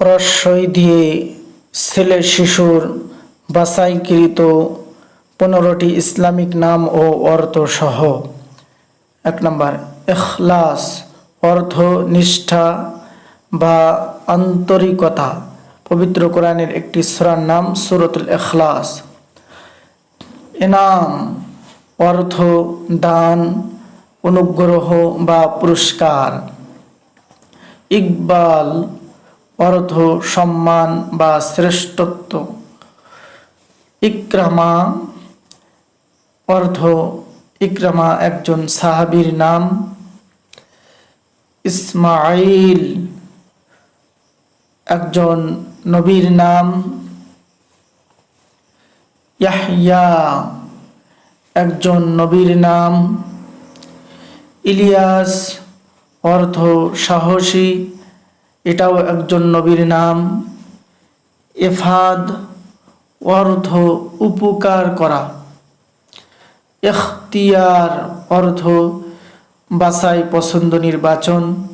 রস্বই দিয়ে ছেলে শিশুর বাছাইকৃত পনেরোটি ইসলামিক নাম ও অর্থ সহ এক নম্বর, এখলাস অর্থ নিষ্ঠা বা আন্তরিকতা। পবিত্র কোরআনের একটি সূরার নাম সুরতুল এখলাস। এনাম, অর্থ, দান, অনুগ্রহ বা পুরস্কার। ইকবাল অর্থ, সম্মান বা শ্রেষ্ঠত্ব। ইকরামা অর্থ ইকরামা একজন সাহাবীর নাম। ইসমাইল একজন নবীর নাম। ইয়াহিয়া একজন নবীর নাম। ইলিয়াস অর্থ সাহসী। এটাও একজন নবীর নাম। এফাদ অর্থ উপকার করা। এখতিয়ার অর্থ বাসাই পছন্দ, নির্বাচন।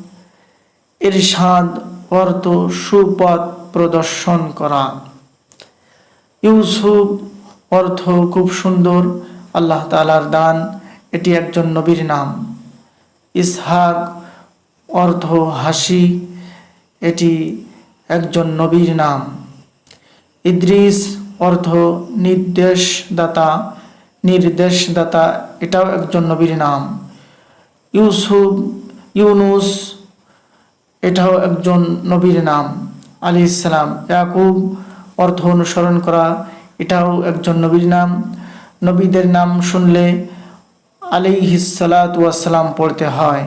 ইরশাদ অর্থ সুপথ প্রদর্শন করা। ইউসুফ অর্থ খুব সুন্দর, আল্লাহ তালার দান, এটি একজন নবীর নাম। ইসহাক অর্থ হাসি। এটি একজন নবীর নাম। ইদ্রিস অর্থ নির্দেশদাতা নির্দেশদাতা, এটাও একজন নবীর নাম। ইউসুফ, ইউনুস, এটাও একজন নবীর নাম আলী ইসলাম ইয়াকুব অর্থ অনুসরণ করা, এটাও একজন নবীর নাম। নবীদের নাম শুনলে আলী হিসালাত ওয়াসালাম পড়তে হয়।